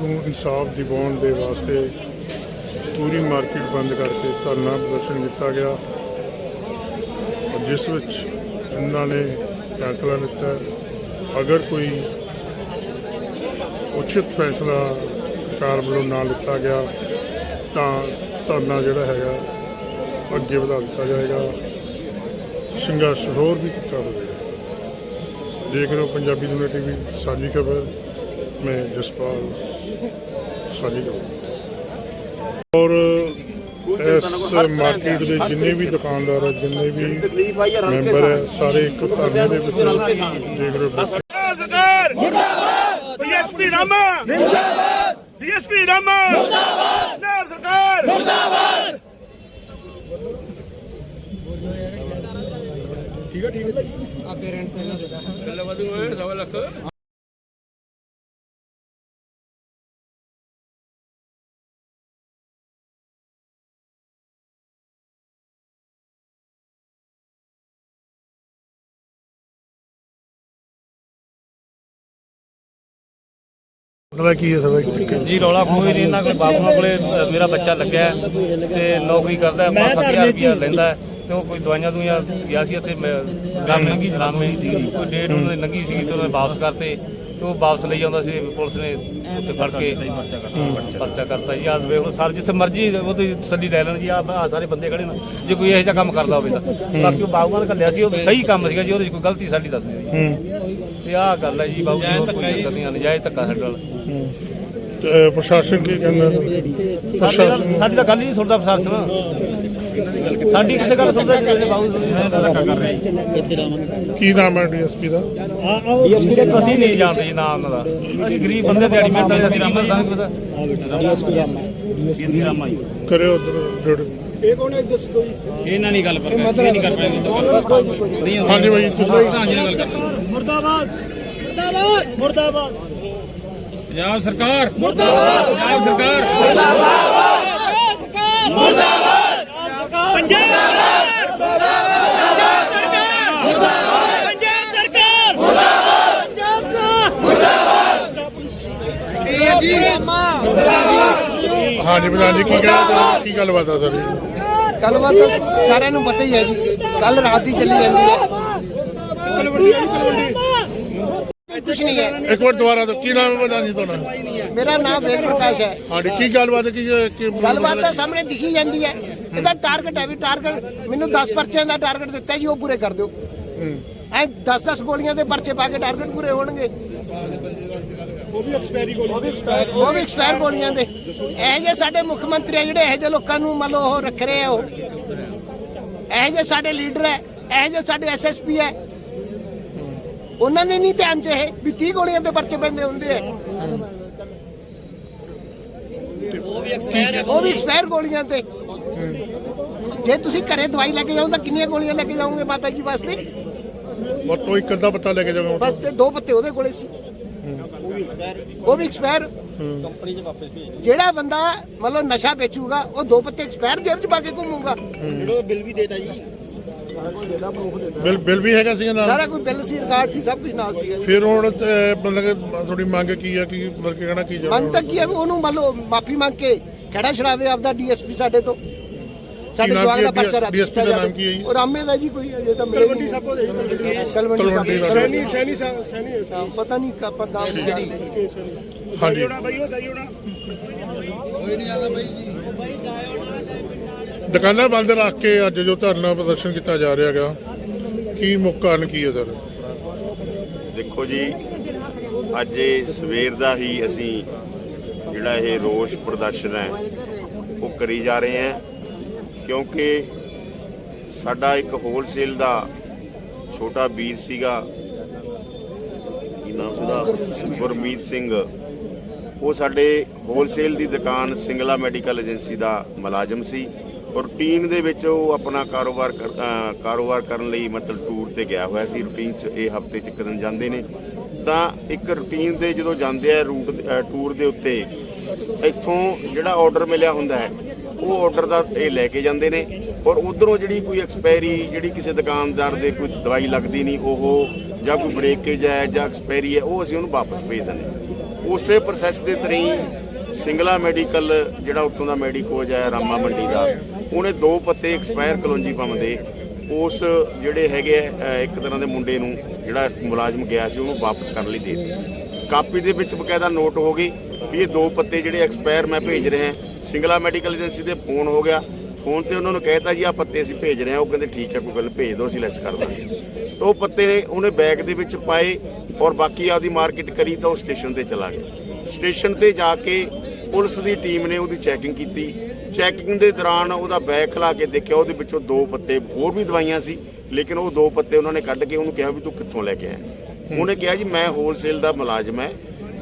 ਨੂੰ ਇਨਸਾਫ ਦਿਵਾਉਣ ਦੇ ਵਾਸਤੇ ਪੂਰੀ ਮਾਰਕੀਟ ਬੰਦ ਕਰਕੇ ਧਰਨਾ ਪ੍ਰਦਰਸ਼ਨ ਕੀਤਾ ਗਿਆ। ਜਿਸ ਵਿੱਚ ਇਹਨਾਂ ਨੇ ਫੈਸਲਾ ਲਿੱਤਾ ਅਗਰ ਕੋਈ ਉਚਿਤ ਫੈਸਲਾ ਸਰਕਾਰ ਵੱਲੋਂ ਨਾ ਲਿੱਤਾ ਗਿਆ, ਤਾਂ ਧਰਨਾ ਜਿਹੜਾ ਹੈਗਾ ਅੱਗੇ ਵਧਾ ਦਿੱਤਾ ਜਾਏਗਾ। ਸੰਘਰਸ਼ ਹੋਰ ਵੀ ਕੀਤਾ ਹੋਵੇਗਾ ਦੇਖ ਰਹੇ ਹੋ ਪੰਜਾਬੀ ਦੁਨੀਆ ਟੀਵੀ, ਸਾਂਝੀ ਖਬਰ, ਮੈਂ ਜਸਪਾਲ। ਸਾਂਝੀ ਖਬਰ ਔਰ ਇਸ ਮਾਰਕੀਟ ਦੇ ਜਿੰਨੇ ਵੀ ਦੁਕਾਨਦਾਰ ਹੈ ਜਿੰਨੇ ਵੀ ਹੈ ਮੈਂਬਰ ਹੈ ਸਾਰੇ ਇੱਕ ਧਰਨੇ ਦੇ ਵਿੱਚ ਦੇਖ ਰਹੇ ਹੋ ਸਰਕਾਰ ਮੁਰਦਾਬਾਦ! ਡੀਐਸਪੀ ਰਾਮਾ! ਮੁਰਦਾਬਾਦ! ਡੀਐਸਪੀ ਰਾਮਾ ਮੁਰਦਾਬਾਦ ਨਾਮ ਸਰਕਾਰ ਮੁਰਦਾਬਾਦ ਮਸਲਾ ਕੀ ਹੈ ਸਰ? ਜੀ ਰੌਲਾ ਕੋਈ ਨਹੀਂ ਇਹਨਾਂ ਕੋਲ ਬਾਬੂਆਂ ਕੋਲੇ ਅ, ਮੇਰਾ ਬੱਚਾ ਲੱਗਿਆ ਹੈ ਤੇ ਨੌਕਰੀ ਕਰਦਾ ਹੈ 5000 ਰੁਪਇਆ ਲੈਂਦਾ ਹੈ ਤੇ ਉਹ ਕੋਈ ਦਵਾਈਆਂ ਦੁਈਆਂ ਗਿਆ ਸੀ ਇੱਥੇ ਰਾਮੇ ਰਾਮੇ ਸੀ। ਕੋਈ ਡੇਟ ਉਹਨਾਂ ਦੀ ਲੰਗੀ ਸੀ ਤੇ ਉਹਨੇ ਵਾਪਸ ਕਰਤੇ ਤੇ ਉਹ ਵਾਪਸ ਲਈ ਆਉਂਦਾ ਸੀ ਪੁਲਿਸ ਨੇ ਉੱਥੇ ਫੜ ਕੇ ਪਰਚਾ ਕਰਤਾ ਜੀ ਆਹ ਵੇਖੋ ਸਰ ਜਿੱਥੇ ਮਰਜ਼ੀ ਉਹਦੀ ਤਸੱਲੀ ਲੈ ਲੈਣ ਜੀ ਆ ਸਾਰੇ ਬੰਦੇ ਖੜੇ ਨੇ। ਜੇ ਕੋਈ ਇਹੋ ਜਿਹਾ ਕੰਮ ਕਰਦਾ ਹੋਵੇ ਤਾਂ। ਬਾਕੀ ਉਹ ਬਾਬੂਆਂ ਨੇ ਘੱਲਿਆ ਸੀ ਉਹ ਸਹੀ ਕੰਮ ਸੀਗਾ ਜੀ ਉਹਦੇ 'ਚ ਕੋਈ ਗਲਤੀ ਸਾਡੀ ਦੱਸ ਦਿਓ ਜੀ। ਹੂੰ। ਤੇ ਆਹ ਗੱਲ ਹੈ ਜੀ ਬਾਬੂ ਜੀ ਹੋਰ ਕੋਈ ਦਿੱਕਤ ਨਹੀਂ ਆ, ਨਜਾਇਜ਼ ਧੱਕਾ ਸਾਡੇ ਨਾਲ। ਤੇ, ਪ੍ਰਸ਼ਾਸਨ ਕੀ ਕਹਿੰਦਾ? ਸਾਡੀ ਪ੍ਰਸ਼ਾਸਨ ਤਾਂ- ਸਾਡੀ ਤਾਂ ਗੱਲ ਹੀ ਨਹੀਂ ਸੁਣਦਾ ਪ੍ਰਸ਼ਾਸਨ। ਸਾਡੀ ਕਿਸੇ ਗੱਲ ਸੁਣਦਾ ਜੀ ਇਹਨੇ ਬਾਬੂ ਜੀ ਨੇ ਤਾਂ ਧੱਕਾ ਕਰ ਰਹੇ ਜੀ। ਕੀ ਨਾਮ ਹੈ ਡੀਐਸਪੀ ਦਾ? ਅਸੀਂ ਨਹੀਂ ਜਾਣਦੇ ਜੀ ਨਾਮ ਉਹਨਾਂ ਦਾ। ਅਸੀਂ ਗਰੀਬ ਬੰਦੇ ਦਿਹਾੜੀ ਮਿਹਨਤ ਵਾਲੇ ਅਸੀਂ ਰਾਮਾ ਦਾ ਪਤਾ? ਡੀਐਸਪੀ ਰਾਮਾ ਡੀਐਸਪੀ ਰਾਮਾ ਹੀ ਕਰਿਓ ਉਧਰ ਜੁੜ ਇਹਨਾਂ ਨਹੀਂ ਗੱਲ ਪਰ ਇਹ ਨਹੀਂ ਕਰ ਪਾਏਗੇ ਹਾਂਜੀ ਬਾਈ ਤੁਸੀਂ ਪੰਜਾਬ ਸਰਕਾਰ। ਮੁਰਦਾਬਾਦ ਪੰਜਾਬ ਸਰਕਾਰ। ਪੰਜਾਬ ਸਰਕਾਰ ਮੁਰਦਾਬਾਦ ਪੰਜਾਬ ਸਰਕਾਰ ਹਾਂਜੀ ਪ੍ਰਧਾਨ ਜੀ ਕੀ ਕਹਿਣਾ ਕੀ ਗੱਲਬਾਤ ਆ ਸਾਡੀ? ਗੱਲਬਾਤ ਤਾਂ ਸਾਰਿਆਂ ਨੂੰ ਪਤਾ ਹੀ ਹੈ ਜੀ। ਕੱਲ ਰਾਤ ਦੀ ਚੱਲੀ ਜਾਂਦੀ ਹੈ। ਕੁਝ ਨਹੀਂ ਹੈ। ਇੱਕ ਵਾਰ ਦੁਬਾਰਾ ਤੋਂ ਕੀ ਨਾਮ ਹੈ ਪ੍ਰਧਾਨ ਜੀ ਤੁਹਾਡਾ? ਮੇਰਾ ਨਾਮ ਵੇਦ ਪ੍ਰਕਾਸ਼ ਹੈ। ਹਾਂਜੀ ਕੀ ਗੱਲਬਾਤ ਹੈ ਕੀ ਕੀ ਗੱਲਬਾਤ ਤਾਂ ਸਾਹਮਣੇ ਦਿਖੀ ਜਾਂਦੀ ਹੈ। ਇਹਦਾ ਟਾਰਗੇਟ ਹੈ ਵੀ ਟਾਰਗੇਟ ਮੈਨੂੰ 10 ਪਰਚਿਆਂ ਦਾ ਟਾਰਗੇਟ ਦਿੱਤਾ ਜੀ ਉਹ ਪੂਰੇ ਕਰ ਦਿਓ। ਐ 10-10 ਗੋਲੀਆਂ ਦੇ ਪਰਚੇ ਪਾ ਕੇ ਟਾਰਗੇਟ ਪੂਰੇ ਹੋਣਗੇ। ਉਹ ਵੀ ਐਕਸਪਾਇਰੀ ਗੋਲੀਆਂ ਉਹ ਵੀ ਐਕਸਪਾਇਰ ਗੋਲੀਆਂ ਦੇ ਇਹ ਜੇ ਸਾਡੇ ਮੁੱਖ ਮੰਤਰੀ ਆ ਜਿਹੜੇ ਇਹ ਜੇ ਲੋਕਾਂ ਨੂੰ ਮੰਨ ਲਓ ਉਹ ਰੱਖ ਰਹੇ ਆ ਉਹ। ਇਹ ਜੇ ਸਾਡੇ ਲੀਡਰ ਹੈ ਇਹ ਜੇ ਸਾਡੇ ਐਸਐਸਪੀ ਹੈ। ਉਹਨਾਂ ਨੇ ਨਹੀਂ ਧਿਆਨ ਚ ਇਹ ਵੀ 30 ਗੋਲੀਆਂ ਦੇ ਪਰਚੇ ਪੈਂਦੇ ਹੁੰਦੇ ਆ। ਉਹ ਵੀ ਐਕਸਪਾਇਰ ਗੋਲੀਆਂ ਤੇ। ਜੇ ਤੁਸੀਂ ਘਰੇ ਦਵਾਈ ਲੈ ਕੇ ਜਾਓ ਤਾਂ ਕਿੰਨੀਆਂ ਗੋਲੀਆਂ ਲੈ ਕੇ ਜਾਓਗੇ ਮਾਤਾ ਜੀ ਵਾਸਤੇ? ਬਸ ਤੋਂ ਇੱਕ ਅੱਧਾ ਪਤਾ ਲੈ ਕੇ ਜਾਵਾਂਗੇ ਬਸ ਤੇ ਦੋ ਪੱਤੇ ਉਹਦੇ ਕੋਲੇ ਸੀ। ਉਹ ਵੀ ਐਕਸਪਾਇਰ ਕੰਪਨੀ 'ਚ ਵਾਪਸ ਭੇਜ ਜਿਹੜਾ ਬੰਦਾ ਮਤਲਬ ਨਸ਼ਾ ਵੇਚੂਗਾ ਉਹ ਦੋ ਪੱਤੇ ਐਕਸਪਾਇਰ ਜੇਬ 'ਚ ਪਾ ਕੇ ਘੁੰਮੂਗਾ। ਬਿੱਲ ਬਿੱਲ ਵੀ ਹੈਗਾ ਸੀਗਾ ਨਾਲ? ਸਾਰਾ ਕੋਈ ਬਿੱਲ ਸੀ ਰਿਕਾਰਡ ਸੀ ਸਭ ਕੁਝ ਨਾਲ ਸੀ ਫਿਰ ਹੁਣ ਤੇ ਮਤਲਬ ਕਿ ਤੁਹਾਡੀ ਮੰਗ ਕੀ ਆ? ਕੀ ਮਤਲਬ ਕਿ ਕਹਿਣਾ ਕੀ ਮੰਗ ਤਾਂ ਕੀ ਹੈ ਵੀ ਉਹਨੂੰ ਮੰਨ ਲਓ ਮਾਫੀ ਮੰਗ ਕੇ ਖੜਾ ਛੜਾਵੇ ਆਪਦਾ ਡੀਐਸਪੀ ਸਾਡੇ ਤੋਂ। ਸਾਡੇ ਜਵਾਗ ਦਾ? ਪਰਚਾ ਰੱਖ DSP ਦਾ ਨਾਮ ਕੀ ਹੈ ਜੀ? ਉਹ ਰਾਮੇ ਦਾ ਜੀ ਕੋਈ ਅਜੇ ਤਾਂ ਤਲਵੰਡੀ ਸਾਹਿਬ ਤਲਵੰਡੀ ਤਲਵੰਡੀ ਸਾਹਿਬ। ਸੈਣੀ ਸੈਣੀ ਸਾਹਿਬ ਪਤਾ ਨਹੀਂ ਕਾ ਨਾਮ ਸੀ ਹਾਂਜੀ। ਬਾਈ ਉਹ ਦਈ ਹੋਣਾ ਦੁਕਾਨਾਂ ਬੰਦ ਰੱਖ ਕੇ ਅੱਜ ਜੋ ਧਰਨਾ ਪ੍ਰਦਰਸ਼ਨ ਕੀਤਾ ਜਾ ਰਿਹਾ ਹੈਗਾ ਕੀ ਮੁੱਖ ਕਾਰਨ ਕੀ ਹੈ ਸਰ? ਦੇਖੋ ਜੀ ਅੱਜ ਇਹ ਸਵੇਰ ਦਾ ਹੀ ਅਸੀਂ ਜਿਹੜਾ ਇਹ ਰੋਸ ਪ੍ਰਦਰਸ਼ਨ ਹੈ ਉਹ ਕਰੀ ਜਾ ਰਹੇ ਹਾਂ। ਕਿਉਂਕਿ ਸਾਡਾ ਇੱਕ ਹੋਲਸੇਲ ਦਾ ਛੋਟਾ ਵੀਰ ਸੀਗਾ। ਕੀ ਨਾਮ ਉਹਦਾ? ਗੁਰਮੀਤ ਸਿੰਘ। ਉਹ ਸਾਡੇ ਹੋਲਸੇਲ ਦੀ ਦੁਕਾਨ ਸਿੰਗਲਾ ਮੈਡੀਕਲ ਏਜੰਸੀ ਦਾ ਮੁਲਾਜ਼ਮ ਸੀ ਰੂਟੀਨ ਦੇ ਵਿੱਚ ਉਹ ਆਪਣਾ ਕਾਰੋਬਾਰ ਕਰ- ਕਾਰੋਬਾਰ ਕਰਨ ਲਈ ਮਤਲਬ ਟੂਰ ਤੇ ਗਿਆ ਹੋਇਆ ਸੀ। ਰੂਟੀਨ 'ਚ ਇਹ ਹਫ਼ਤੇ 'ਚ ਇੱਕ ਜਾਂਦੇ ਨੇ। ਤਾਂ ਇੱਕ ਰੂਟੀਨ ਦੇ ਜਦੋਂ ਜਾਂਦੇ ਆ ਰੂਟ ਟੂਰ ਦੇ ਉੱਤੇ, ਇੱਥੋਂ ਜਿਹੜਾ ਆਰਡਰ ਮਿਲਿਆ ਹੁੰਦਾ ਹੈ ਉਹ ਆਰਡਰ ਦਾ ਇਹ ਲੈ ਕੇ ਜਾਂਦੇ ਨੇ। ਔਰ ਉਧਰੋਂ ਜਿਹੜੀ ਕੋਈ ਐਕਸਪਾਇਰੀ ਜਿਹੜੀ ਕਿਸੇ ਦੁਕਾਨਦਾਰ ਦੇ ਕੋਈ ਦਵਾਈ ਲੱਗਦੀ ਨਹੀਂ ਉਹ ਜਾਂ ਕੋਈ ਬ੍ਰੇਕੇਜ ਹੈ ਜਾਂ ਐਕਸਪਾਇਰੀ ਹੈ ਉਹ ਅਸੀਂ ਉਹਨੂੰ ਵਾਪਸ ਭੇਜ ਦਿੰਦੇ ਉਸੇ ਪ੍ਰੋਸੈਸ ਦੇ ਤਰੀਂ ਸਿੰਗਲਾ ਮੈਡੀਕਲ ਜਿਹੜਾ ਉੱਥੋਂ ਦਾ ਮੈਡੀਕੋਜ ਹੈ ਰਾਮਾ ਮੰਡੀ ਦਾ ਉਹਨੇ ਦੋ ਪੱਤੇ ਐਕਸਪਾਇਰ ਕਲੋਂਜੀ ਪੰਮ ਦੇ ਉਸ ਜਿਹੜੇ ਹੈਗੇ ਆ, ਇੱਕ ਤਰ੍ਹਾਂ ਦੇ ਮੁੰਡੇ ਨੂੰ ਜਿਹੜਾ ਮੁਲਾਜ਼ਮ ਗਿਆ ਸੀ ਉਹਨੂੰ ਵਾਪਸ ਕਰਨ ਲਈ ਦੇ ਦਿੱਤੇ। ਕਾਪੀ ਦੇ ਵਿੱਚ ਬਕਾਇਦਾ ਨੋਟ ਹੋ ਗਈ ਵੀ ਇਹ ਦੋ ਪੱਤੇ ਜਿਹੜੇ ਐਕਸਪਾਇਰ ਮੈਂ ਭੇਜ ਰਿਹਾ। ਸਿੰਗਲਾ ਮੈਡੀਕਲ ਏਜੰਸੀ ਦੇ ਫੋਨ ਹੋ ਗਿਆ। ਫੋਨ ਤੇ ਉਹਨਾਂ ਨੂੰ ਕਹਿਤਾ ਜੀ ਆ ਪੱਤੇ ਅਸੀਂ ਭੇਜ ਰਹੇ ਹਾਂ। ਉਹ ਕਹਿੰਦੇ, ਠੀਕ ਹੈ, ਕੋਈ ਗੱਲ ਭੇਜ ਦਿਓ, ਅਸੀਂ ਲੈਸ ਕਰ ਦਾਂਗੇ ਤਾਂ ਉਹ ਪੱਤੇ ਨੇ ਉਹਨੇ ਬੈਗ ਦੇ ਵਿੱਚ ਪਾਏ ਔਰ ਬਾਕੀ ਆਪਦੀ ਮਾਰਕੀਟ ਕਰੀ ਤਾਂ ਉਹ ਸਟੇਸ਼ਨ ਤੇ ਚਲਾ ਗਿਆ। ਸਟੇਸ਼ਨ ਤੇ ਜਾ ਕੇ ਪੁਲਿਸ ਦੀ ਟੀਮ ਨੇ ਉਹਦੀ ਚੈਕਿੰਗ ਕੀਤੀ। ਚੈਕਿੰਗ ਦੇ ਦੌਰਾਨ ਉਹਦਾ ਬੈਗ ਖਲਾ ਕੇ ਦੇਖਿਆ, ਉਹਦੇ ਵਿੱਚੋਂ ਦੋ ਪੱਤੇ ਹੋਰ ਵੀ ਦਵਾਈਆਂ ਸੀ, ਲੇਕਿਨ ਉਹ ਦੋ ਪੱਤੇ ਉਹਨਾਂ ਨੇ ਕੱਢ ਕੇ ਉਹਨੂੰ ਕਿਹਾ ਵੀ ਤੂੰ ਕਿੱਥੋਂ ਲੈ ਕੇ ਆਇਆ। ਉਹਨੇ ਕਿਹਾ ਜੀ, ਮੈਂ ਹੋਲਸੇਲ ਦਾ ਮੁਲਾਜ਼ਮ ਹੈ।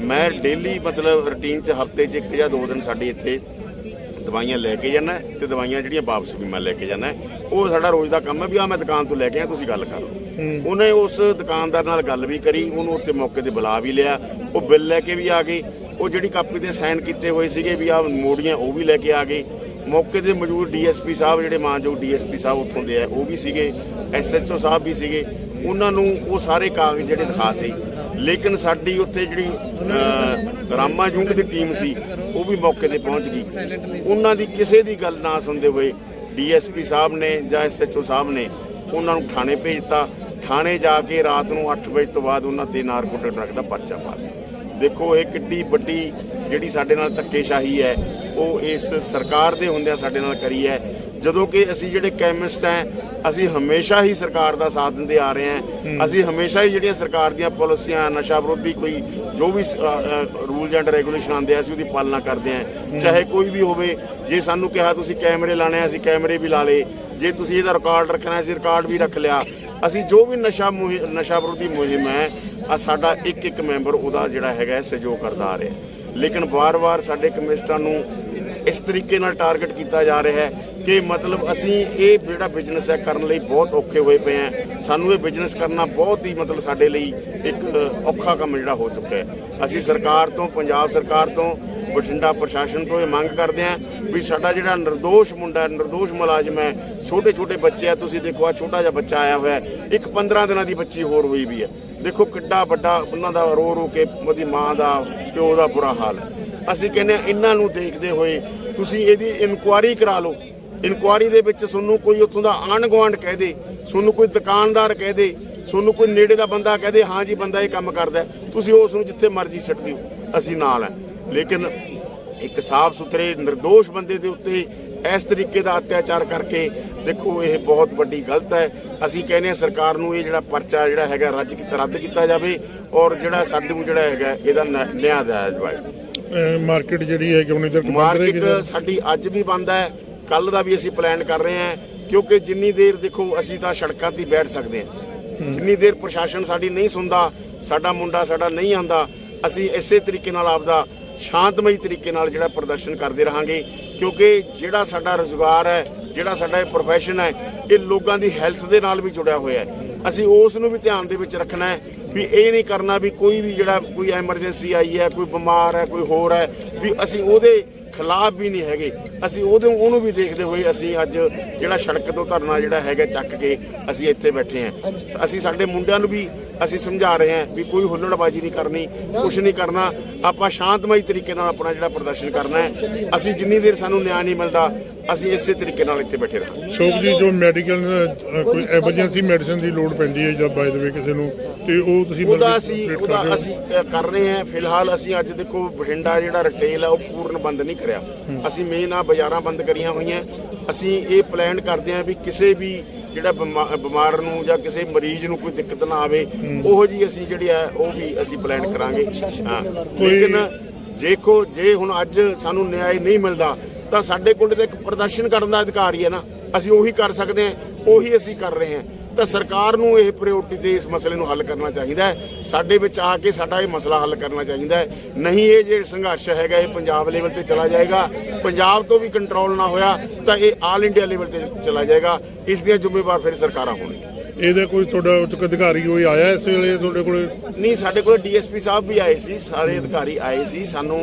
ਮੈਂ ਡੇਲੀ ਮਤਲਬ ਰੁਟੀਨ 'ਚ ਹਫ਼ਤੇ 'ਚ ਇੱਕ ਜਾਂ ਦੋ ਦਿਨ ਸਾਡੇ ਇੱਥੇ ਦਵਾਈਆਂ ਲੈ ਕੇ ਜਾਣਾ ਤੇ ਦਵਾਈਆਂ ਜਿਹੜੀਆਂ ਵਾਪਸ ਵੀ ਮੈਂ ਲੈ ਕੇ ਜਾਣਾ ਉਹ ਸਾਡਾ ਰੋਜ਼ ਦਾ ਕੰਮ ਹੈ ਵੀ ਆ ਮੈਂ ਦੁਕਾਨ ਤੋਂ ਲੈ ਕੇ ਆਇਆ ਤੁਸੀਂ ਗੱਲ ਕਰ ਲਓ। ਉਹਨੇ ਉਸ ਦੁਕਾਨਦਾਰ ਨਾਲ ਗੱਲ ਵੀ ਕਰੀ ਉਹਨੂੰ ਉੱਥੇ ਮੌਕੇ ਤੇ ਬੁਲਾ ਵੀ ਲਿਆ। ਉਹ ਬਿੱਲ ਲੈ ਕੇ ਵੀ ਆ ਗਏ। ਉਹ ਜਿਹੜੀ ਕਾਪੀ ਤੇ ਸਾਈਨ ਕੀਤੇ ਹੋਏ ਸੀਗੇ ਵੀ ਆ ਮੋੜੀਆਂ ਉਹ ਵੀ ਲੈ ਕੇ ਆ ਗਏ। ਮੌਕੇ ਤੇ ਮੌਜੂਦ ਡੀਐਸਪੀ ਸਾਹਿਬ ਜਿਹੜੇ ਮਾਨਯੋਗ ਡੀਐਸਪੀ ਸਾਹਿਬ ਉੱਥੋਂ ਦੇ ਆ ਉਹ ਵੀ ਸੀਗੇ। ਐਸਐਚਓ ਸਾਹਿਬ ਵੀ ਸੀਗੇ। ਉਹਨਾਂ ਨੂੰ ਉਹ ਸਾਰੇ ਕਾਗਜ਼ ਜਿਹੜੇ ਦਿਖਾਤੇ ਲੇਕਿਨ ਸਾਡੀ ਉੱਥੇ ਜਿਹੜੀ ਰਾਮਾ ਜੁੰਗ ਦੀ ਟੀਮ ਸੀ, ਉਹ ਵੀ ਮੌਕੇ ਤੇ ਪਹੁੰਚ ਗਈ। ਉਹਨਾਂ ਦੀ ਕਿਸੇ ਦੀ ਗੱਲ ਨਾ ਸੁਣਦੇ ਹੋਏ ਡੀਐਸਪੀ ਸਾਹਿਬ ਨੇ ਜਾਂ ਐਸਐਚਓ ਸਾਹਿਬ ਨੇ ਉਹਨਾਂ ਨੂੰ ਥਾਣੇ ਭੇਜਤਾ। ਥਾਣੇ ਜਾ ਕੇ ਰਾਤ ਨੂੰ 8 ਵਜੇ ਤੋਂ ਬਾਅਦ ਉਹਨਾਂ ਤੇ ਨਾਰਕੋਟਿਕ ਡਰੱਗ ਦਾ ਪਰਚਾ ਪਾ ਦੇਖੋ, ਇਹ ਕਿੱਡੀ ਵੱਡੀ ਜਿਹੜੀ ਸਾਡੇ ਨਾਲ ਧੱਕੇਸ਼ਾਹੀ ਹੈ, ਉਹ ਇਸ ਸਰਕਾਰ ਦੇ ਹੁੰਦਿਆਂ ਸਾਡੇ ਨਾਲ ਕਰੀ ਹੈ। ਜਦੋਂ ਕਿ ਅਸੀਂ ਜਿਹੜੇ ਕੈਮਿਸਟ ਹੈ ਅਸੀਂ ਹਮੇਸ਼ਾ ਹੀ ਸਰਕਾਰ ਦਾ ਸਾਥ ਦਿੰਦੇ ਆ ਰਹੇ ਹਾਂ। ਅਸੀਂ ਹਮੇਸ਼ਾ ਹੀ ਜਿਹੜੀਆਂ ਸਰਕਾਰ ਦੀਆਂ ਪਾਲਿਸੀਆਂ ਨਸ਼ਾ ਵਿਰੋਧੀ ਕੋਈ ਜੋ ਵੀ ਰੂਲਸ ਐਂਡ ਰੈਗੂਲੇਸ਼ਨ ਆਉਂਦੇ ਆ ਅਸੀਂ ਉਹਦੀ ਪਾਲਣਾ ਕਰਦੇ ਹਾਂ। ਚਾਹੇ ਕੋਈ ਵੀ ਹੋਵੇ ਜੇ ਸਾਨੂੰ ਕਿਹਾ ਤੁਸੀਂ ਕੈਮਰੇ ਲਾਣੇ ਆ ਅਸੀਂ ਕੈਮਰੇ ਵੀ ਲਾ ਲਏ। ਜੇ ਤੁਸੀਂ ਇਹਦਾ ਰਿਕਾਰਡ ਰੱਖਣਾ ਅਸੀਂ ਰਿਕਾਰਡ ਵੀ ਰੱਖ ਲਿਆ। ਅਸੀਂ ਜੋ ਵੀ ਨਸ਼ਾ ਨਸ਼ਾ ਵਿਰੋਧੀ ਮੁਹਿੰਮ ਹੈ ਆ ਸਾਡਾ ਇੱਕ ਇੱਕ ਮੈਂਬਰ ਉਹਦਾ ਜਿਹੜਾ ਹੈਗਾ ਸਹਿਯੋਗ ਕਰਦਾ ਆ ਰਿਹਾ। ਲੇਕਿਨ ਵਾਰ-ਵਾਰ ਸਾਡੇ ਕਮਿਸਟਰਾਂ ਨੂੰ ਇਸ ਤਰੀਕੇ ਨਾਲ ਟਾਰਗੇਟ ਕੀਤਾ ਜਾ ਰਿਹਾ ਹੈ ਕਿ ਮਤਲਬ ਅਸੀਂ ਇਹ ਜਿਹੜਾ ਬਿਜ਼ਨਸ ਹੈ ਕਰਨ ਲਈ ਬਹੁਤ ਔਖੇ ਹੋਏ ਪਏ ਹਾਂ। ਸਾਨੂੰ ਇਹ ਬਿਜ਼ਨਸ ਕਰਨਾ ਬਹੁਤ ਹੀ ਮਤਲਬ ਸਾਡੇ ਲਈ ਇੱਕ ਔਖਾ ਕੰਮ ਜਿਹੜਾ ਹੋ ਚੁੱਕਾ ਹੈ। ਅਸੀਂ ਸਰਕਾਰ ਤੋਂ ਪੰਜਾਬ ਸਰਕਾਰ ਤੋਂ ਬਠਿੰਡਾ ਪ੍ਰਸ਼ਾਸਨ ਤੋਂ ਇਹ ਮੰਗ ਕਰਦੇ ਹਾਂ ਵੀ ਸਾਡਾ ਜਿਹੜਾ ਨਿਰਦੋਸ਼ ਮੁੰਡਾ ਹੈ, ਨਿਰਦੋਸ਼ ਮੁਲਾਜ਼ਮ ਹੈ ਛੋਟੇ ਛੋਟੇ ਬੱਚੇ ਆ ਤੁਸੀਂ ਦੇਖੋ ਆ ਛੋਟਾ ਜਿਹਾ ਬੱਚਾ ਆਇਆ ਹੋਇਆ ਇੱਕ 15 ਦਿਨਾਂ ਦੀ ਬੱਚੀ ਹੋਰ ਹੋਈ ਵੀ ਹੈ। ਦੇਖੋ ਕਿੱਡਾ ਵੱਡਾ ਉਹਨਾਂ ਦਾ ਰੋ ਰੋ ਕੇ ਉਹਦੀ ਮਾਂ ਦਾ ਪਿਓ ਦਾ ਬੁਰਾ ਹਾਲ ਹੈ। ਅਸੀਂ ਕਹਿੰਦੇ ਹਾਂ ਇਹਨਾਂ ਨੂੰ ਦੇਖਦੇ ਹੋਏ ਤੁਸੀਂ ਇਹਦੀ ਇਨਕੁਆਰੀ ਕਰਾ ਲਓ। ਇਨਕੁਆਰੀ ਦੇ ਵਿੱਚ ਤੁਹਾਨੂੰ ਕੋਈ ਉੱਥੋਂ ਦਾ ਆਂਢ ਗੁਆਂਢ ਕਹਿ ਦੇ, ਤੁਹਾਨੂੰ ਕੋਈ ਦੁਕਾਨਦਾਰ ਕਹਿ ਦੇ, ਤੁਹਾਨੂੰ ਕੋਈ ਨੇੜੇ ਦਾ ਬੰਦਾ ਕਹਿ ਦੇ, ਹਾਂ ਜੀ, ਬੰਦਾ ਇਹ ਕੰਮ ਕਰਦਾ ਤੁਸੀਂ ਉਸ ਨੂੰ ਜਿੱਥੇ ਮਰਜ਼ੀ ਛੱਡ ਦਿਓ, ਅਸੀਂ ਨਾਲ ਹੈ। ਲੇਕਿਨ ਇੱਕ ਸਾਫ਼ ਸੁਥਰੇ નિર્ਦੋਸ਼ ਬੰਦੇ ਦੇ ਉੱਤੇ ਇਸ ਤਰੀਕੇ ਦਾ ਅਤਿਆਚਾਰ ਕਰਕੇ ਦੇਖੋ, ਇਹ ਬਹੁਤ ਵੱਡੀ ਗਲਤ ਹੈ। ਅਸੀਂ ਕਹਿੰਦੇ ਹਾਂ ਸਰਕਾਰ ਨੂੰ ਇਹ ਜਿਹੜਾ ਪਰਚਾ ਜਿਹੜਾ ਹੈਗਾ ਰੱਦ ਕੀਤਾ ਰੱਦ ਕੀਤਾ ਜਾਵੇ ਔਰ ਜਿਹੜਾ ਸਾਡੇ ਨੂੰ ਜਿਹੜਾ ਹੈਗਾ, ਇਹਦਾ ਨਿਆਂ ਨਿਆਂ ਦਿਆ ਜਾਵੇ ਮਾਰਕੀਟ ਜਿਹੜੀ ਹੈ ਕਿ ਉਨੀ ਦੇਰ ਬੰਦ ਮਾਰਕੀਟ ਰਹੇਗੀ ਸਾਡੀ ਅੱਜ ਵੀ ਬੰਦ ਹੈ। ਕੱਲ ਦਾ ਵੀ ਅਸੀਂ ਪਲਾਨ ਕਰ ਰਹੇ ਹਾਂ ਕਿਉਂਕਿ ਜਿੰਨੀ ਦੇਰ ਦੇਖੋ ਅਸੀਂ ਤਾਂ ਸੜਕਾਂ ਤੇ ਬੈਠ ਸਕਦੇ ਹਾਂ। ਜਿੰਨੀ ਦੇਰ ਪ੍ਰਸ਼ਾਸਨ ਸਾਡੀ ਨਹੀਂ ਸੁਣਦਾ ਸਾਡਾ ਮੁੰਡਾ ਸਾਡਾ ਨਹੀਂ ਆਂਦਾ ਅਸੀਂ ਇਸੇ ਤਰੀਕੇ ਨਾਲ ਆਪਦਾ ਸ਼ਾਂਤਮਈ ਤਰੀਕੇ ਨਾਲ ਜਿਹੜਾ ਪ੍ਰਦਰਸ਼ਨ ਕਰਦੇ ਰਹਾਂਗੇ ਕਿਉਂਕਿ ਜਿਹੜਾ ਸਾਡਾ ਰੋਜ਼ਗਾਰ ਹੈ ਜਿਹੜਾ ਸਾਡਾ ਇਹ ਪ੍ਰੋਫੈਸ਼ਨ ਹੈ ਇਹ ਲੋਕਾਂ ਦੀ ਹੈਲਥ ਦੇ ਨਾਲ ਵੀ ਜੁੜਿਆ ਹੋਇਆ ਹੈ। ਅਸੀਂ ਉਸ ਨੂੰ ਵੀ ਧਿਆਨ ਦੇ ਵਿੱਚ ਰੱਖਣਾ ਹੈ ਵੀ ਇਹ ਨਹੀਂ ਕਰਨਾ ਵੀ ਕੋਈ ਵੀ ਜਿਹੜਾ ਕੋਈ ਐਮਰਜੈਂਸੀ ਆਈ ਹੈ ਕੋਈ ਬਿਮਾਰ ਹੈ ਕੋਈ ਹੋਰ ਹੈ ਵੀ ਅਸੀਂ ਉਹਦੇ ਖਿਲਾਫ ਵੀ ਨਹੀਂ ਹੈਗੇ। ਅਸੀਂ ਉਹਦੇ ਉਹਨੂੰ ਵੀ ਦੇਖਦੇ ਹੋਏ ਅਸੀਂ ਅੱਜ ਜਿਹੜਾ ਸੜਕ ਤੋਂ ਧਰਨਾ ਜਿਹੜਾ ਹੈਗਾ ਚੱਕ ਕੇ ਅਸੀਂ ਇੱਥੇ ਬੈਠੇ ਹਾਂ। ਅਸੀਂ ਸਾਡੇ ਮੁੰਡਿਆਂ ਨੂੰ ਵੀ ਅਸੀਂ ਸਮਝਾ ਰਹੇ ਹਾਂ ਵੀ ਕੋਈ ਹੁੱਲੜਬਾਜ਼ੀ ਨਹੀਂ ਕਰਨੀ ਕੁਝ ਨਹੀਂ ਕਰਨਾ। ਆਪਾਂ ਸ਼ਾਂਤਮਈ ਤਰੀਕੇ ਨਾਲ ਆਪਣਾ ਜਿਹੜਾ ਪ੍ਰਦਰਸ਼ਨ ਕਰਨਾ ਹੈ। ਅਸੀਂ ਜਿੰਨੀ ਦੇਰ ਸਾਨੂੰ ਨਿਆਂ ਨਹੀਂ ਮਿਲਦਾ ਅਸੀਂ ਇਸੇ ਤਰੀਕੇ ਨਾਲ ਇੱਥੇ ਬੈਠੇ ਰਹਾਂਗੇ। ਸ਼ੋਕ ਜੀ ਜੋ ਮੈਡੀਕਲ ਕੋਈ ਐਮਰਜੈਂਸੀ ਮੈਡੀਸਨ ਦੀ ਲੋੜ ਪੈਂਦੀ ਹੈ ਜਾਂ ਬਾਈ ਵੇ ਕਿਸੇ ਨੂੰ ਤੇ ਉਹ ਤੁਸੀਂ ਉਹਦਾ ਅਸੀਂ ਉਹਦਾ? ਅਸੀਂ ਕਰ ਰਹੇ ਹਾਂ। ਫਿਲਹਾਲ ਅਸੀਂ ਅੱਜ ਦੇਖੋ ਬਠਿੰਡਾ ਜਿਹੜਾ ਰਿਟੇਲ ਹੈ ਉਹ ਪੂਰਨ ਬੰਦ ਨਹੀਂ ਕਰਿਆ। ਅਸੀਂ ਮੇਨ ਆ ਬਾਜ਼ਾਰਾਂ ਬੰਦ ਕਰੀਆਂ ਹੋਈਆਂ। ਅਸੀਂ ਇਹ ਪਲਾਨ ਕਰਦੇ ਹਾਂ ਵੀ ਕਿਸੇ ਵੀ ਜਿਹੜਾ ਬਿਮਾ- ਬਿਮਾਰ ਨੂੰ ਜਾਂ ਕਿਸੇ ਮਰੀਜ਼ ਨੂੰ ਕੋਈ ਦਿੱਕਤ ਨਾ ਆਵੇ ਉਹੋ ਜੀ ਅਸੀਂ ਜਿਹੜੀ ਹੈ ਉਹ ਵੀ ਅਸੀਂ ਪਲਾਨ ਕਰਾਂਗੇ। ਹਾਂ। ਲੇਕਿਨ ਦੇਖੋ ਜੇ ਹੁਣ ਅੱਜ ਸਾਨੂੰ ਨਿਆਂ ਨਹੀਂ ਮਿਲਦਾ ਤਾਂ ਸਾਡੇ ਕੋਲ ਤਾਂ ਇੱਕ ਪ੍ਰਦਰਸ਼ਨ ਕਰਨ ਦਾ ਅਧਿਕਾਰ ਹੀ ਹੈ ਨਾ। ਅਸੀਂ ਉਹੀ ਕਰ ਸਕਦੇ ਹਾਂ ਉਹੀ ਅਸੀਂ ਕਰ ਰਹੇ ਹਾਂ। ਤਾਂ ਸਰਕਾਰ ਨੂੰ ਇਹ ਪ੍ਰਾਇੋਰਟੀ ਤੇ ਇਸ ਮਸਲੇ ਨੂੰ ਹੱਲ ਕਰਨਾ ਚਾਹੀਦਾ ਹੈ। ਸਾਡੇ ਵਿੱਚ ਆ ਕੇ ਸਾਡਾ ਇਹ ਮਸਲਾ ਹੱਲ ਕਰਨਾ ਚਾਹੀਦਾ ਹੈ। ਨਹੀਂ ਇਹ ਜੇ ਸੰਘਰਸ਼ ਹੈਗਾ ਇਹ ਪੰਜਾਬ ਲੈਵਲ ਤੇ ਚਲਾ ਜਾਏਗਾ। ਪੰਜਾਬ ਤੋਂ ਵੀ ਕੰਟਰੋਲ ਨਾ ਹੋਇਆ ਤਾਂ ਇਹ ਆਲ ਇੰਡੀਆ ਲੈਵਲ ਤੇ ਚਲਾ ਜਾਏਗਾ। ਇਸ ਦੀਆਂ ਜ਼ਿੰਮੇਵਾਰ ਫਿਰ ਸਰਕਾਰਾਂ ਹੋਣਗੀਆਂ। ਇਹਦਾ ਕੋਈ ਤੁਹਾਡਾ ਉੱਚ ਅਧਿਕਾਰੀ ਕੋਈ ਆਇਆ ਇਸ ਵੇਲੇ ਤੁਹਾਡੇ ਕੋਲ? ਨਹੀਂ ਸਾਡੇ ਕੋਲ ਡੀਐਸਪੀ ਸਾਹਿਬ ਵੀ ਆਏ ਸੀ ਸਾਰੇ ਅਧਿਕਾਰੀ ਆਏ ਸੀ। ਸਾਨੂੰ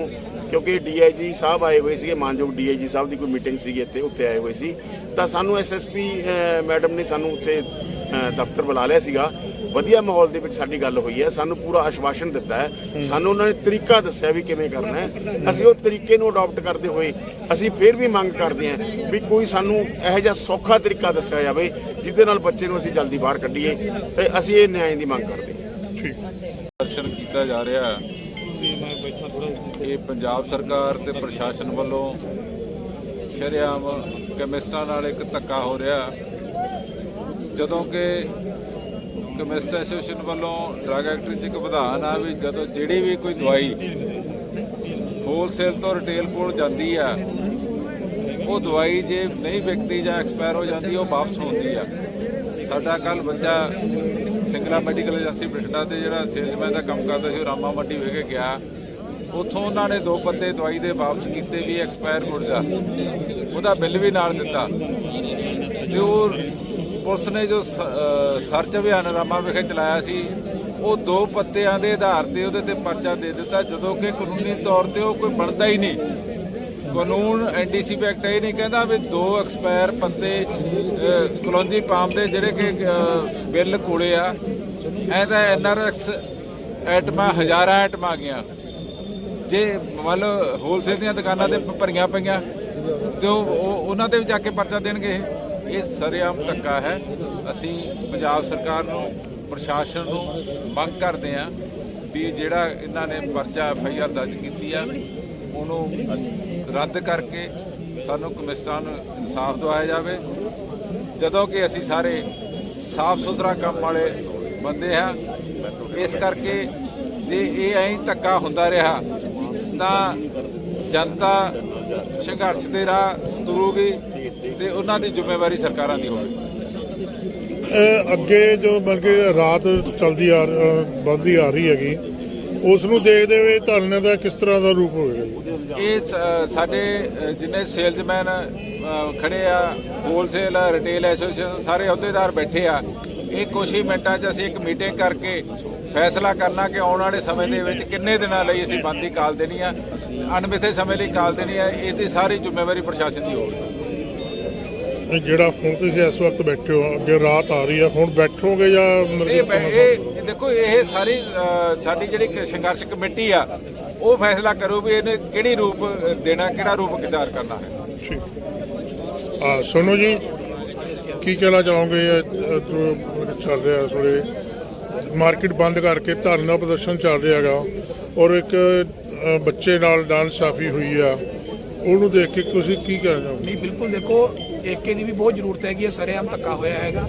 ਕਿਉਂਕਿ ਡੀਆਈਜੀ ਸਾਹਿਬ ਆਏ ਹੋਏ ਸੀਗੇ ਮਾਨਯੋਗ ਡੀਆਈਜੀ ਸਾਹਿਬ ਦੀ ਕੋਈ ਮੀਟਿੰਗ ਸੀਗੀ ਇੱਥੇ ਉੱਥੇ ਆਏ ਹੋਏ ਸੀ। ਤਾਂ ਸਾਨੂੰ ਐਸਐਸਪੀ ਮੈਡਮ ਨੇ ਸਾਨੂੰ ਉੱਥੇ ਦਫ਼ਤਰ ਬੁਲਾ ਲਿਆ ਸੀਗਾ। ਵਧੀਆ ਮਾਹੌਲ ਦੇ ਵਿੱਚ ਸਾਡੀ ਗੱਲ ਹੋਈ ਹੈ। ਸਾਨੂੰ ਪੂਰਾ ਆਸ਼ਵਾਸਨ ਦਿੱਤਾ ਹੈ। ਸਾਨੂੰ ਉਹਨਾਂ ਨੇ ਤਰੀਕਾ ਦੱਸਿਆ ਵੀ ਕਿਵੇਂ ਕਰਨਾ ਹੈ। ਅਸੀਂ ਉਹ ਤਰੀਕੇ ਨੂੰ ਅਡਾਪਟ ਕਰਦੇ ਹੋਏ ਅਸੀਂ ਫਿਰ ਵੀ ਮੰਗ ਕਰਦੇ ਹਾਂ ਵੀ ਕੋਈ ਸਾਨੂੰ ਇਹੋ ਜਿਹਾ ਸੌਖਾ ਤਰੀਕਾ ਦੱਸਿਆ ਜਾਵੇ ਜਿਹਦੇ ਨਾਲ ਬੱਚੇ ਨੂੰ ਅਸੀਂ ਜਲਦੀ ਬਾਹਰ ਕੱਢੀਏ ਤੇ ਅਸੀਂ ਇਹ ਨਿਆਂ ਦੀ ਮੰਗ ਕਰਦੇ ਹਾਂ। ਠੀਕ। ਦਰਸ਼ਨ ਕੀਤਾ ਜਾ ਰਿਹਾ ਹੈ। ਇਹ ਪੰਜਾਬ ਸਰਕਾਰ ਤੇ ਪ੍ਰਸ਼ਾਸਨ ਵੱਲੋਂ ਸ਼ਰੇਆਮ ਕੈਮਿਸਟਾਂ ਨਾਲ ਇੱਕ ਧੱਕਾ ਹੋ ਰਿਹਾ ਜਦੋਂ ਕਿ ਕੈਮਿਸਟ ਐਸੋਸੀਏਸ਼ਨ ਵੱਲੋਂ ਡਰੱਗ ਐਕਟ ਵਿੱਚ ਇੱਕ ਵਿਧਾਨ ਆ ਵੀ ਜਦੋਂ ਜਿਹੜੀ ਵੀ ਕੋਈ ਦਵਾਈ ਹੋਲਸੇਲ ਤੋਂ ਰਿਟੇਲ ਕੋਲ ਜਾਂਦੀ ਆ, ਉਹ ਦਵਾਈ ਜੇ ਨਹੀਂ ਵਿਕਦੀ ਜਾਂ ਐਕਸਪਾਇਰ ਹੋ ਜਾਂਦੀ, ਉਹ ਵਾਪਸ ਹੁੰਦੀ ਆ। ਸਾਡਾ ਕੱਲ ਬੱਚਾ ਸਿੰਗਲਾ ਮੈਡੀਕਲ ਏਜੰਸੀ ਬਠਿੰਡਾ ਤੇ ਜਿਹੜਾ ਸੇਲਜ਼ਮੈਨ ਦਾ ਕੰਮ ਕਰਦਾ ਸੀ, ਉਹ ਰਾਮਾ ਮੰਡੀ ਵਿਖੇ ਗਿਆ। ਉੱਥੋਂ ਉਹਨਾਂ ਨੇ ਦੋ ਪੱਤੇ ਦਵਾਈ ਦੇ ਵਾਪਸ ਕੀਤੇ ਵੀ ਐਕਸਪਾਇਰ ਗੁੜ ਦਾ ਉਹਦਾ ਬਿੱਲ ਵੀ ਨਾਲ ਦਿੱਤਾ। ਤੇ ਉਹ ਪੁਲਿਸ ਨੇ ਜੋ ਸ- ਸਰਚ ਅਭਿਆਨ ਰਾਮਾ ਵਿਖੇ ਚਲਾਇਆ ਸੀ, ਉਹ ਦੋ ਪੱਤਿਆਂ ਦੇ ਆਧਾਰ ਤੇ ਉਹਦੇ ਤੇ ਪਰਚਾ ਦੇ ਦਿੱਤਾ, ਜਦੋਂ ਕਿ ਕਾਨੂੰਨੀ ਤੌਰ ਤੇ ਉਹ ਕੋਈ ਬਣਦਾ ਹੀ ਨਹੀਂ ਕਾਨੂੰਨ ਐਨਡੀਸੀਪੀ ਐਕਟ ਇਹ ਨਹੀਂ ਕਹਿੰਦਾ ਵੀ ਦੋ ਐਕਸਪਾਇਰ ਪੱਤੇ ਕਲੋਂਜੀ ਪਾਮ ਦੇ ਜਿਹੜੇ ਕਿ ਬਿੱਲ ਕੋਲੇ ਆ ਐ ਤਾਂ ਐਨਆਰਐਕਸ ਐਟਮਾਂ, ਹਜ਼ਾਰਾਂ ਐਟਮਾਂ ਆ ਗਈਆਂ ਜੇ ਮਤਲਬ ਹੋਲਸੇਲ ਦੀਆਂ ਦੁਕਾਨਾਂ ਤੇ ਭਰੀਆਂ ਪਈਆਂ, ਤੇ ਉਹ, ਉਹ- ਉਹਨਾਂ ਤੇ ਵੀ ਜਾ ਕੇ ਪਰਚਾ ਦੇਣਗੇ ਇਹ। ਇਹ ਸਰਿਆਮ ਧੱਕਾ ਹੈ। ਅਸੀਂ ਪੰਜਾਬ ਸਰਕਾਰ ਨੂੰ, ਪ੍ਰਸ਼ਾਸਨ ਨੂੰ ਮੰਗ ਕਰਦੇ ਹਾਂ ਵੀ ਜਿਹੜਾ ਇਹਨਾਂ ਨੇ ਪਰਚਾ ਐਫਆਈਆਰ ਦਰਜ ਕੀਤੀ ਆ, ਉਹਨੂੰ ਰੱਦ ਕਰਕੇ ਸਾਨੂੰ ਕਮਿਸਟਾਂ ਨੂੰ ਇਨਸਾਫ ਦਿਵਾਇਆ ਜਾਵੇ। ਜਦੋਂ ਕਿ ਅਸੀਂ ਸਾਰੇ ਸਾਫ਼ ਸੁਥਰਾ ਕੰਮ ਵਾਲੇ ਬੰਦੇ ਹਾਂ, ਇਸ ਕਰਕੇ ਜੇ ਇਹ ਐਂ ਧੱਕਾ ਹੁੰਦਾ ਰਿਹਾ, ਤਾਂ ਜਨਤਾ ਸੰਘਰਸ਼ ਦੇ ਰਾਹ ਤੁਰੂਗੀ। ਤੇ ਉਹਨਾਂ ਦੀ ਜ਼ਿੰਮੇਵਾਰੀ ਸਰਕਾਰਾਂ ਦੀ ਇਹ ਅੱਗੇ ਜੋ ਮਤਲਬ ਕਿ ਰਾਤ ਚਲਦੀ ਆ ਬੰਦੀ ਆ ਰਹੀ ਹੈਗੀ ਉਸ ਨੂੰ ਦੇਖਦੇ ਹੋਏ ਧਰਨੇ ਦਾ ਕਿਸ ਤਰ੍ਹਾਂ ਦਾ ਰੂਪ ਹੋਵੇਗਾ ਇਹ ਸਾਡੇ ਜਿੰਨੇ ਸੇਲਜ਼ਮੈਨ ਖੜੇ ਆ ਹੋਲਸੇਲ ਰਿਟੇਲ ਐਸੋਸੀਏਸ਼ਨ ਸਾਰੇ ਅਹੁਦੇਦਾਰ ਬੈਠੇ ਆ ਇਹ ਕੁਛ ਹੀ ਮਿੰਟਾਂ 'ਚ ਅਸੀਂ ਇੱਕ ਮੀਟਿੰਗ ਕਰਕੇ ਫੈਸਲਾ ਕਰਨਾ ਕਿ ਆਉਣ ਵਾਲੇ ਸਮੇਂ ਦੇ ਵਿੱਚ ਕਿੰਨੇ ਦਿਨਾਂ ਲਈ ਅਸੀਂ ਬੰਦੀ ਕਾਲ ਦੇਣੀ ਆ ਅਣਮਿੱਥੇ ਸਮੇਂ ਲਈ ਕਾਲ ਦੇਣੀ ਆ ਇਹਦੀ ਸਾਰੀ ਜ਼ਿੰਮੇਵਾਰੀ ਪ੍ਰਸ਼ਾਸਨ ਦੀ ਹੋਵੇਗੀ। ਜਿਹੜਾ ਹੁਣ ਤੁਸੀਂ ਇਸ ਵਕਤ ਬੈਠੇ ਹੋ ਅੱਗੇ ਰਾਤ ਆ ਰਹੀ ਹੈ ਹੁਣ ਬੈਠੋਗੇ ਜਾਂ ਇਹ ਬੈ- ਇਹ ਦੇਖੋ ਇਹ ਸਾਰੀ ਅ, ਸਾਡੀ ਜਿਹੜੀ ਸੰਘਰਸ਼ ਕਮੇਟੀ ਆ ਉਹ ਫੈਸਲਾ ਕਰੂ ਵੀ ਇਹਨੇ ਕਿਹੜੀ ਰੂਪ ਅ, ਦੇਣਾ ਕਿਹੜਾ ਰੂਪ ਕਿਦਾਰ ਕਰਨਾ ਹੈ। ਆ ਸੁਣੋ ਜੀ ਕੀ ਕਹਿਣਾ ਚਾਹੋਗੇ? ਇਹ, ਅ, ਜੋ ਚੱਲ ਰਿਹਾ ਥੋੜੇ ਮਾਰਕੀਟ ਬੰਦ ਕਰਕੇ ਧਰਨਾ ਪ੍ਰਦਰਸ਼ਨ ਚੱਲ ਰਿਹਾ ਹੈਗਾ। ਔਰ ਇੱਕ ਅ, ਬੱਚੇ ਨਾਲ ਨਾਇਨਸਾਫੀ ਹੋਈ ਆ। ਉਹਨੂੰ ਦੇਖ ਕੇ ਤੁਸੀਂ ਕੀ ਕਹਿਣਾ ਚਾਹੋਗੇ? ਨਹੀਂ ਬਿਲਕੁਲ ਦੇਖੋ ਏਕੇ ਦੀ ਵੀ ਬਹੁਤ ਜ਼ਰੂਰਤ ਹੈਗੀ ਹੈ ਸਰੇਆਮ ਧੱਕਾ ਹੋਇਆ ਹੈਗਾ।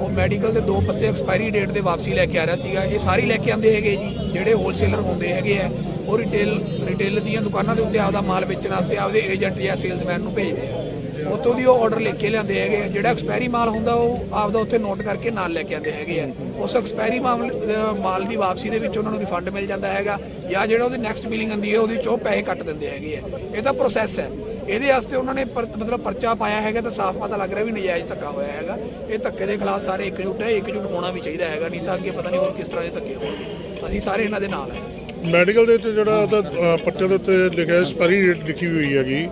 ਉਹ ਮੈਡੀਕਲ ਦੇ ਦੋ ਪੱਤੇ ਐਕਸਪਾਇਰੀ ਡੇਟ ਦੇ ਵਾਪਸੀ ਲੈ ਕੇ ਆ ਰਿਹਾ ਸੀਗਾ। ਇਹ ਸਾਰੀ ਲੈ ਕੇ ਆਉਂਦੇ ਹੈਗੇ ਜੀ, ਜਿਹੜੇ ਹੋਲਸੇਲਰ ਹੁੰਦੇ ਹੈਗੇ ਆ। ਉਹ ਰਿਟੇਲ ਰਿਟੇਲ ਦੀਆਂ ਦੁਕਾਨਾਂ ਦੇ ਉੱਤੇ ਆਪਦਾ ਮਾਲ ਵੇਚਣ ਵਾਸਤੇ ਆਪਦੇ ਏਜੰਟ ਜਾਂ ਸੇਲਜ਼ਮੈਨ ਨੂੰ ਭੇਜਦੇ ਆ। ਉੱਥੋਂ ਦੀ ਉਹ ਆਰਡਰ ਲੈ ਕੇ ਲਿਆਂਦੇ ਹੈਗੇ ਆ। ਜਿਹੜਾ ਐਕਸਪਾਇਰੀ ਮਾਲ ਹੁੰਦਾ, ਉਹ ਆਪਦਾ ਉੱਥੇ ਨੋਟ ਕਰਕੇ ਨਾਲ ਲੈ ਕੇ ਆਉਂਦੇ ਹੈਗੇ ਆ। ਉਸ ਐਕਸਪਾਇਰੀ ਮਾਲ ਮਾਲ ਦੀ ਵਾਪਸੀ ਦੇ ਵਿੱਚ ਉਹਨਾਂ ਨੂੰ ਰਿਫੰਡ ਮਿਲ ਜਾਂਦਾ ਹੈਗਾ ਜਾਂ ਜਿਹੜਾ ਉਹਦੀ ਨੈਕਸਟ ਬਿਲਿੰਗ ਆਉਂਦੀ ਹੈ, ਉਹਦੇ ਚੋਂ ਪੈਸੇ ਕੱਟ ਦਿੰਦੇ ਹੈਗੇ ਆ। ਇਹ ਤਾਂ ਪ੍ਰੋਸੈਸ ਹੈ। ਇਹਦੇ ਵਾਸਤੇ ਉਹਨਾਂ ਨੇ ਮਤਲਬ ਪਰਚਾ ਪਾਇਆ ਹੈਗਾ ਤਾਂ ਸਾਫ਼ ਪਤਾ ਲੱਗ ਰਿਹਾ ਵੀ ਨਜਾਇਜ਼ ਧੱਕਾ ਹੋਇਆ ਹੈਗਾ। ਇਹ ਧੱਕੇ ਦੇ ਖਿਲਾਫ ਸਾਰੇ ਇਕਜੁੱਟ ਹੈ ਇਕਜੁੱਟ ਹੋਣਾ ਵੀ ਚਾਹੀਦਾ ਹੈਗਾ ਨਹੀਂ ਤਾਂ ਅੱਗੇ ਪਤਾ ਨਹੀਂ ਹੋਰ ਕਿਸ ਤਰ੍ਹਾਂ ਦੇ ਧੱਕੇ ਹੋਣਗੇ। ਅਸੀਂ ਸਾਰੇ ਇਹਨਾਂ ਦੇ ਨਾਲ ਹੈ। ਮੈਡੀਕਲ ਦੇ ਉੱਤੇ ਜਿਹੜਾ ਉਹਦਾ ਪੱਤੇ ਦੇ ਉੱਤੇ ਲਿਖਿਆ ਐਕਸਪਾਇਰੀ ਡੇਟ ਲਿਖੀ ਹੋਈ ਹੈਗੀ।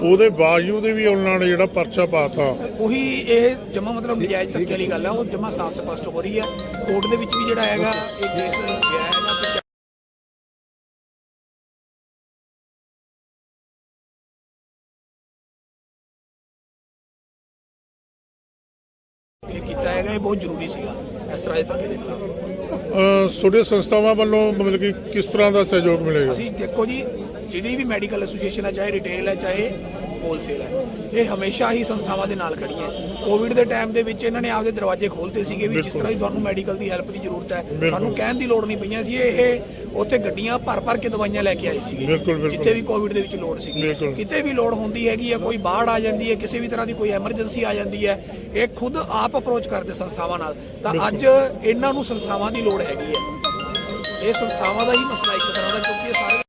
ਉਹਦੇ ਬਾਵਜੂਦ ਵੀ ਉਹਨਾਂ ਨੇ ਜਿਹੜਾ ਪਰਚਾ ਪਾਤਾ। ਉਹੀ ਇਹ ਜਮਾ ਮਤਲਬ ਨਜਾਇਜ਼ ਧੱਕੇ ਵਾਲੀ ਗੱਲ ਹੈ ਉਹ ਜਮਾ ਸਾਫ਼ ਸਪਸ਼ਟ ਹੋ ਰਹੀ ਹੈ। ਕੋਰਟ ਦੇ ਵਿੱਚ ਵੀ ਜਿਹੜਾ ਹੈਗਾ ਇਹ ਕੇਸ ਗਿਆ ਹੈਗਾ ਇਹ ਬਹੁਤ ਜ਼ਰੂਰੀ ਸੀਗਾ ਇਸ ਤਰ੍ਹਾਂ ਦੇ ਧੱਕੇ ਦੇ ਖਿਲਾਫ ਤੁਹਾਡੇ ਸੰਸਥਾਵਾਂ ਵੱਲੋਂ ਮਤਲਬ ਕਿ ਕਿਸ ਤਰ੍ਹਾਂ ਦਾ ਸਹਿਯੋਗ ਮਿਲੇਗਾ? ਅਸੀਂ ਦੇਖੋ ਜੀ ਜਿਹੜੀ ਵੀ ਮੈਡੀਕਲ ਐਸੋਸੀਏਸ਼ਨ ਹੈ ਚਾਹੇ ਰਿਟੇਲ ਹੈ ਚਾਹੇ ਹੋਲਸੇਲ ਹੈ ਇਹ ਹਮੇਸ਼ਾ ਹੀ ਸੰਸਥਾਵਾਂ ਦੇ ਨਾਲ ਖੜੀ ਹੈ। ਕੋਵਿਡ ਦੇ ਟਾਈਮ ਦੇ ਵਿੱਚ ਇਹਨਾਂ ਨੇ ਆਪਦੇ ਦਰਵਾਜ਼ੇ ਖੋਲ੍ਹਤੇ ਸੀਗੇ ਵੀ ਜਿਸ ਤਰ੍ਹਾਂ ਹੀ ਤੁਹਾਨੂੰ ਮੈਡੀਕਲ ਦੀ ਹੈਲਪ ਦੀ ਜ਼ਰੂਰਤ ਹੈ ਸਾਨੂੰ ਕਹਿਣ ਦੀ ਲੋੜ ਨਹੀਂ ਪਈਆਂ ਸੀ ਇਹ ਉੱਥੇ ਗੱਡੀਆਂ ਭਰ ਭਰ ਕੇ ਦਵਾਈਆਂ ਲੈ ਕੇ ਆਏ ਬਿਲਕੁਲ। ਜਿੱਥੇ ਵੀ ਕੋਵਿਡ ਦੇ ਵਿੱਚ ਲੋੜ ਬਿਲਕੁਲ। ਕਿਤੇ ਵੀ ਲੋੜ ਹੁੰਦੀ ਹੈਗੀ ਹੈ ਕੋਈ ਬਾੜ ਆ ਜਾਂਦੀ ਹੈ ਕਿਸੇ ਵੀ ਤਰ੍ਹਾਂ ਦੀ ਕੋਈ ਐਮਰਜੈਂਸੀ ਆ ਜਾਂਦੀ ਹੈ ਇਹ ਖੁਦ ਆਪ ਅਪਰੋਚ ਕਰਦੇ ਸੰਸਥਾਵਾਂ ਨਾਲ। ਤਾਂ ਅੱਜ ਇਹਨਾਂ ਨੂੰ ਸੰਸਥਾਵਾਂ ਦੀ ਲੋੜ ਹੈਗੀ ਹੈ। ਇਹ ਸੰਸਥਾਵਾਂ ਦਾ ਹੀ ਮਸਲਾ ਇੱਕ ਤਰ੍ਹਾਂ ਦਾ ਕਿਉਂਕਿ ਇਹ ਸਾਰੇ